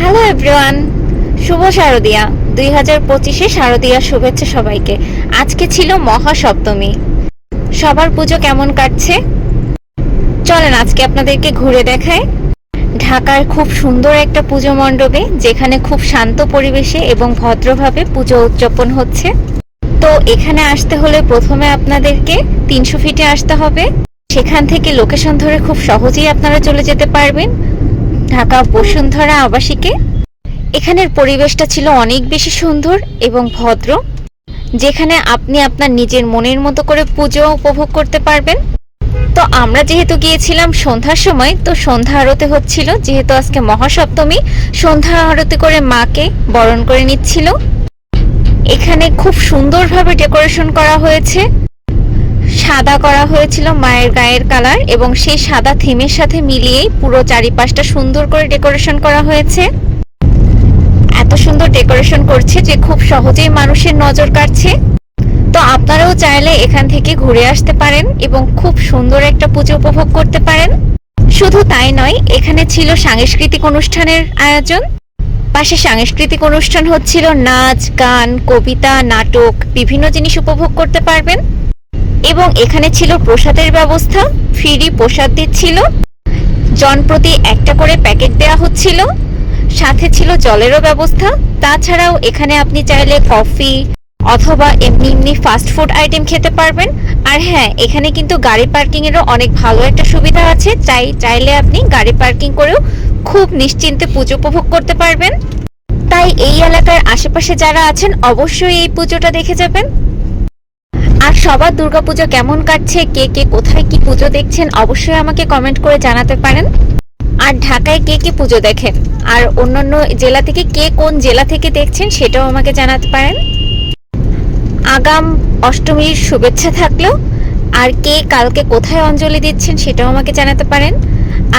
Hello everyone শুভ শারদিয়া। দুই হাজার পঁচিশে শারদিয়া শুভেচ্ছা সবাইকে। আজকে ছিল মহাসপ্তমী। সবার পুজো কেমন কাটছে? চলেন আজকে আপনাদেরকে ঘুরে দেখায় ঢাকার খুব সুন্দর একটা পুজো মণ্ডপে, যেখানে খুব শান্ত পরিবেশে এবং ভদ্রভাবে পুজো উদযাপন হচ্ছে। তো এখানে আসতে হলে প্রথমে আপনাদেরকে তিনশো ফিটে আসতে হবে। সেখান থেকে লোকেশন ধরে খুব সহজেই আপনারা চলে যেতে পারবেন। ঢাকা বসুন্ধরা আবাসিকে। এখানের পরিবেশটা ছিল অনেক বেশি সুন্দর এবং ভদ্র, যেখানে আপনি আপনার নিজের মনের মতো করে পুজো উপভোগ করতে পারবেন। তো আমরা যেহেতু গিয়েছিলাম সন্ধ্যার সময়, তো সন্ধ্যা আরতি হচ্ছিল, যেহেতু আজকে মহাসপ্তমী, সন্ধ্যা আরতি করে মাকে বরণ করে নিচ্ছিল। এখানে খুব সুন্দরভাবে ডেকোরেশন করা হয়েছে। সাদা করা হয়েছিল মায়ের গায়ের কালার এবং সেই সাদা থিমের সাথে মিলিয়েই পুরো চারিপাশটা সুন্দর করে ডেকোরেশন করা হয়েছে। এত সুন্দর ডেকোরেশন করছে যে খুব সহজেই মানুষের নজর কাটছে তো আপনারাও চাইলে এখান থেকে ঘুরে আসতে পারেন এবং খুব সুন্দর একটা পুজো উপভোগ করতে পারেন। শুধু তাই নয়, এখানে ছিল সাংস্কৃতিক অনুষ্ঠানের আয়োজন। পাশে সাংস্কৃতিক অনুষ্ঠান হচ্ছিল নাচ, গান, কবিতা, নাটক, বিভিন্ন জিনিস উপভোগ করতে পারবেন। এবং এখানে ছিল প্রসাদের ব্যবস্থা, ফ্রি প্রসাদ দিচ্ছিল। জনপ্রতি একটা করে প্যাকেট দেওয়া হচ্ছিল। সাথে ছিল জলেরও ব্যবস্থা। তাছাড়াও এখানে আপনি চাইলে কফি অথবা এমনি এমনি ফাস্ট ফুড আইটেম খেতে পারবেন। আর হ্যাঁ এখানে কিন্তু গাড়ি পার্কিং এরও অনেক ভালো একটা সুবিধা আছে। চাই, চাইলে আপনি গাড়ি পার্কিং করেও খুব নিশ্চিন্তে পুজো উপভোগ করতে পারবেন। তাই এই এলাকার আশেপাশে যারা আছেন, অবশ্যই এই পুজোটা দেখে যাবেন। সবার দুর্গাপুজো কেমন কাটছে, কে কে কোথায় কি পুজো দেখছেন, অবশ্যই আমাকে কমেন্ট করে জানাতে পারেন। আর ঢাকায় কে কে পুজো দেখেন? আর অন্যান্য জেলা থেকে কে কোন জেলা থেকে দেখছেন, সেটাও আমাকে জানাতে পারেন। আগাম অষ্টমীর শুভেচ্ছা থাকল। আর কে কালকে কোথায় অঞ্জলি দিচ্ছেন, সেটাও আমাকে জানাতে পারেন।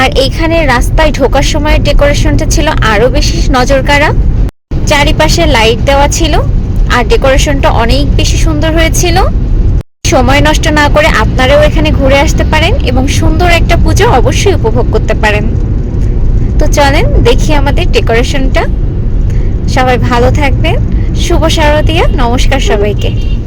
আর এইখানে রাস্তায় ঢোকার সময় ডেকোরেশনটা ছিল আরও বেশি নজর কাড়া চারিপাশে লাইট দেওয়া ছিল। আর ডেকোরেশনটা অনেক বেশি সুন্দর হয়েছিল। সময় নষ্ট না করে আপনারাও এখানে ঘুরে আসতে পারেন এবং সুন্দর একটা পুজো অবশ্যই উপভোগ করতে পারেন। তো চলেন দেখি আমাদের ডেকোরেশনটা। সবাই ভালো থাকবেন। শুভ শারদীয়া। নমস্কার সবাইকে।